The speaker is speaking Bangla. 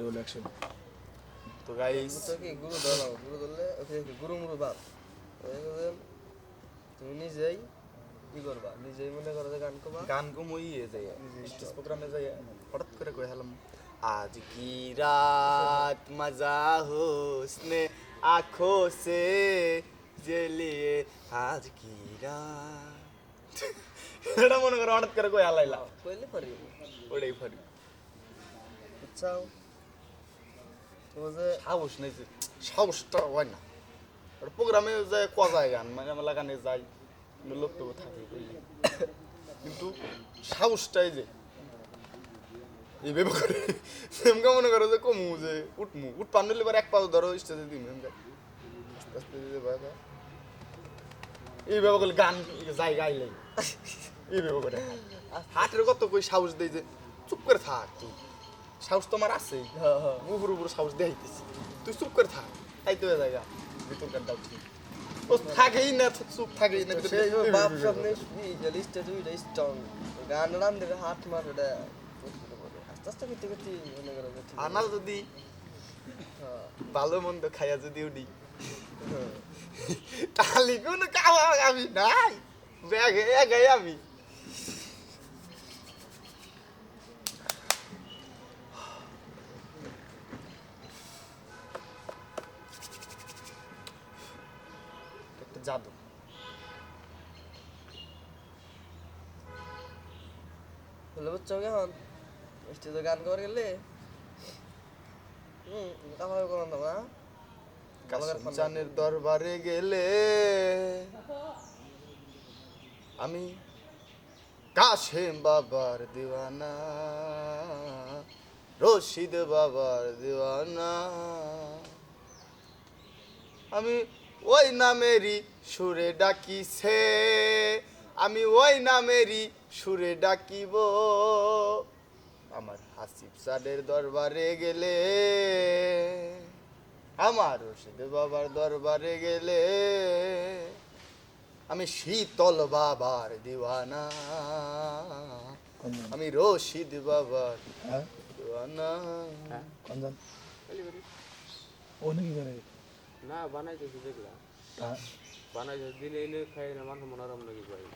রোল অ্যাকশন তো গাইস তো কি গুরু ধরো গুরু ধরলে ওকে কি গুরু মুরু বাপ ওই যে তুমি নিজেই কি করবা নিজেই মনে করো যে গান করবা গান কম ইয়ে যাই স্টেজ প্রোগ্রামে যাই হঠাৎ করে কই হলাম आज की रात मजा हो उसने आंखों से जलिए आज की रात এটা মনে করো হঠাৎ করে কই হালাইলাম কইলে পারি ওটাই ফারি বুঝছাও যে যে, সাহসটা হয় না। প্রোগ্রামে যায় যায় গান মানে লোক থাকে কিন্তু সাহসটাই যে করে মনে করো যে কমু যে, উঠমু, উঠ এক পাও ধরো, স্টেজে দিম আস্তে আস্তে করলে গান যাই গাইলে এইভাবে করে। হাটের কত কই সাহস দেই যে, চুপ করে থাক তুই। সাহস তো আমার আছেই হ্যাঁ হ্যাঁ উপর উপর সাহস দেখাইতেছি তুই চুপ করে থাক। তাই তো হয়ে যায় ভিতর কান্ডাও ঠিক ও থাকেই না চুপ থাকেই না। সেই বাপ সামনে যে লিস্টে তুই স্ট্রং গান রান দিলে হাত মার এটা আস্তে আস্তে করতে করতে মনে করো যে ঠিক আনা যদি ভালো মন্দ খাইয়া যদি উঠি। তাহলে কোনো কামা আমি নাই। ব্যাগে এগাই আমি। জাদু। বলে, বুঝছ কেমন? স্টেজে গান করে গেলে। হুম কামাই করো না। না চানের দরবারে গেলে আমি কাশেম বাবার দিওয়ানা, রশিদ বাবার দিওয়ানা। আমি ওই নামেরই সুরে ডাকিছে আমি ওই নামেরই সুরে ডাকিব। আমার হাসিব সাদের দরবারে গেলে আমার রশিদ বাবার দরবারে গেলে আমি শীতল বাবার দিওয়ানা আমি রশিদ বাবার হ্যাঁ? দিওয়ানা। ও নাকি না বানাইতেছি দেখলাম। তা বানাইতে দিলে এলে খাই না মানুষ মনোরম নাকি গাড়ি